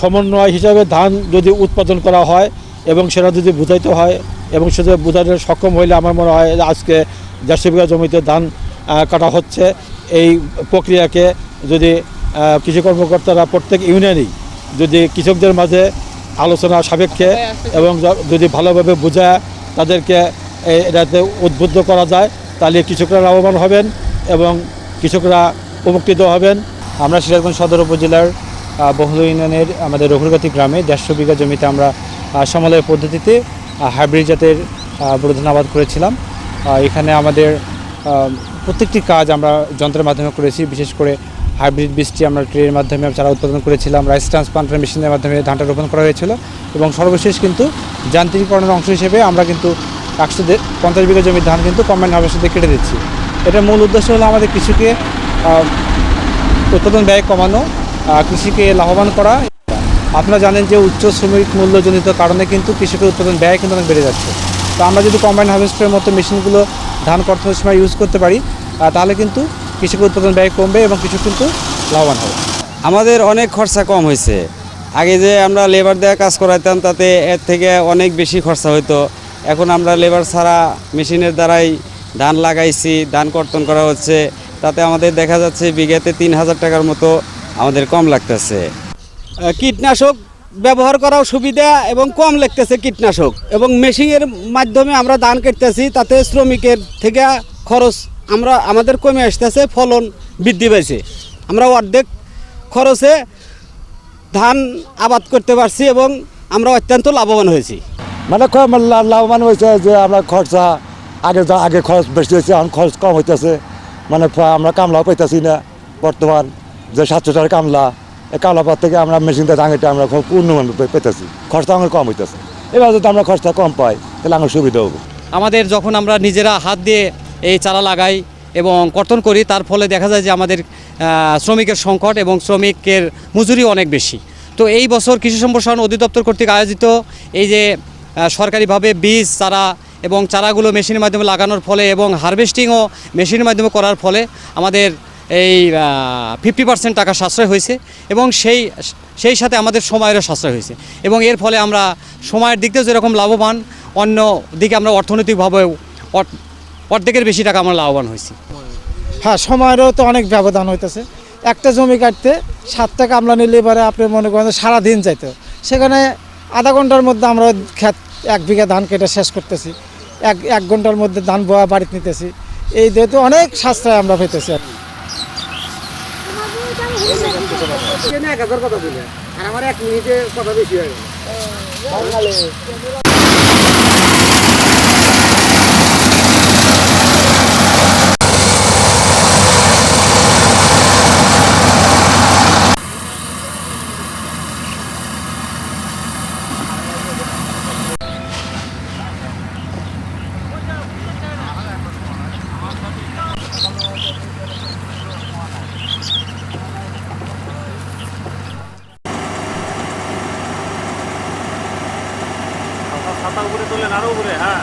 সমন্বয় হিসাবে ধান যদি উৎপাদন করা হয় এবং সেটা যদি বুঝাইতে হয় এবং সেটা বোঝাতে সক্ষম হইলে আমার মনে হয় আজকে দেড়শো বিঘা জমিতে ধান কাটা হচ্ছে। এই প্রক্রিয়াকে যদি কৃষি কর্মকর্তারা প্রত্যেক ইউনিয়নেই যদি কৃষকদের মাঝে আলোচনা সাপেক্ষে এবং যদি ভালোভাবে বোঝায় তাদেরকে এটাতে উদ্বুদ্ধ করা যায় তাহলে কৃষকরা লাভবান হবেন এবং কৃষকরা উপকৃত হবেন। আমরা সিরাজগঞ্জ সদর উপজেলার বহুল ইউনিয়নের আমাদের রঘুরগতি গ্রামে দেড়শো বিঘা জমিতে আমরা সমলয় পদ্ধতিতে হাইব্রিড জাতের আহ, বোরো ধান আবাদ করেছিলাম। এখানে আমাদের প্রত্যেকটি কাজ আমরা যন্ত্রের মাধ্যমে করেছি বিশেষ করে হাইব্রিড বীজটি আমরা ট্রেনের মাধ্যমে চারা উৎপাদন করেছিলাম রাইস ট্রান্সপ্লান্টার মেশিনের মাধ্যমে ধানটা রোপণ করা হয়েছিল এবং সর্বশেষ কিন্তু যান্ত্রিকরণের অংশ হিসেবে আমরা কিন্তু একশো পঞ্চাশ বিঘা জমির ধান কিন্তু কম্বাইন হারভেস্টার দিয়ে কেটে দিচ্ছি। এটার মূল উদ্দেশ্য হলো আমাদের কৃষিকে উৎপাদন ব্যয় কমানো কৃষিকে লাভবান করা। আপনারা জানেন যে উচ্চ শ্রমিক মূল্যজনিত কারণে কিন্তু কৃষকের উৎপাদন ব্যয় কিন্তু অনেক বেড়ে যাচ্ছে। তো আমরা যদি কম্বাইন হারভেস্টারের মতো মেশিনগুলো ধান করতে সময় ইউজ করতে পারি তাহলে কিন্তু কৃষকের উৎপাদন ব্যয় কমবে এবং কৃষক কিন্তু লাভবান হবে। আমাদের অনেক খরচা কম হয়েছে। আগে যে আমরা লেবার দেওয়া কাজ করাইতাম, তাতে এর থেকে অনেক বেশি খরচা হতো এখন আমরা লেবার ছাড়া মেশিনের দ্বারাই ধান লাগাইছি, ধান কর্তন করা হচ্ছে। তাতে আমাদের দেখা যাচ্ছে বিঘাতে তিন হাজার টাকার মতো আমাদের কম লাগতেছে। কীটনাশক ব্যবহার করাও সুবিধা এবং কম লাগতেছে কীটনাশক। এবং মেশিনের মাধ্যমে আমরা ধান কাটতেছি তাতে শ্রমিকের থেকে খরচ আমরা, আমাদের কমে আসতেছে, ফলন বৃদ্ধি পাইছে। আমরা অর্ধেক খরচে ধান আবাদ করতে পারছি এবং আমরা অত্যন্ত লাভবান হয়েছি। মানে কম লাভবান হয়েছে যে আমরা খরচা আগে আগে খরচ বেশি হয়েছে, এখন খরচ কম হইতেছে। মানে আমরা কামলাও পাইতেছি না বর্তমান। যে সাতশো টাকার কামলা এই কামলা পর থেকে আমরা মেশিনটা দাঙিটা আমরা খুব উন্নমান পেতেছি। খরচা আমার কম হইতেছে। এবার যদি আমরা খরচা কম পাই, তাহলে আমার সুবিধা হবে। আমাদের যখন আমরা নিজেরা হাত দিয়ে এই চারা লাগাই এবং কর্তন করি, তার ফলে দেখা যায় যে আমাদের শ্রমিকের সংকট এবং শ্রমিকের মজুরি অনেক বেশি। তো এই বছর কৃষি সম্প্রসারণ অধিদপ্তর কর্তৃক আয়োজিত এই যে সরকারিভাবে বীজ, চারা এবং চারাগুলো মেশিনের মাধ্যমে লাগানোর ফলে এবং হারভেস্টিংও মেশিনের মাধ্যমে করার ফলে আমাদের এই ফিফটি পার্সেন্ট টাকা সাশ্রয় হয়েছে এবং সেই সেই সাথে আমাদের সময়েরও সাশ্রয় হয়েছে। এবং এর ফলে আমরা সময়ের দিক থেকে যেরকম লাভবান, অন্য দিকে আমরা অর্থনৈতিকভাবে অর- অর্ধেকের বেশি টাকা আমরা লাভবান হয়েছি। হ্যাঁ সময়েরও তো অনেক ব্যবধান হইতেছে। একটা জমি কাটতে সাত টাকা আমরা নিলে এবারে আপনি মনে করেন সারাদিন যাইতে। সেখানে আধা ঘণ্টার মধ্যে আমরা খ্যাত এক বিঘা ধান কেটে শেষ করতেছি। এক এক ঘণ্টার মধ্যে ধান বোয়া বাড়িতে নিতেছি। এই যেহেতু অনেক সাশ্রয় আমরা পেতেছি আর এক হাজার কথা বলে। আর আমার এক মিনিটে কথা বেশি হয়ে গেল। মাথা উপরে তোলেন আরও উপরে হ্যাঁ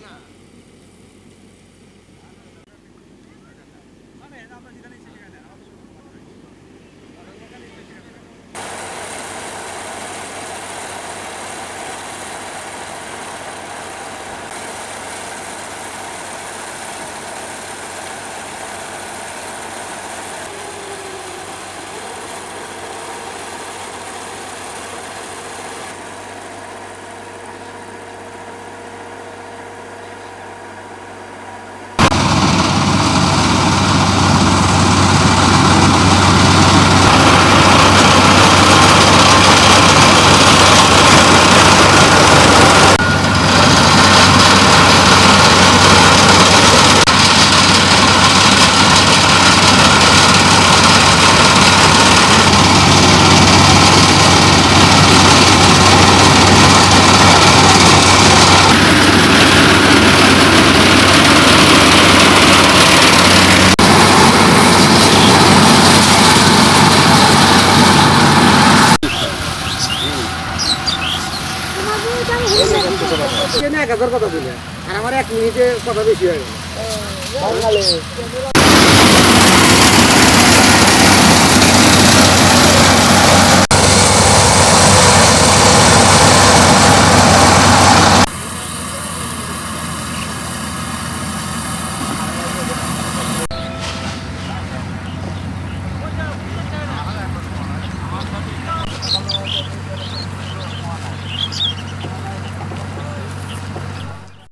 ના આપણે মিনিটে কথা বেশি হয়ে। গেল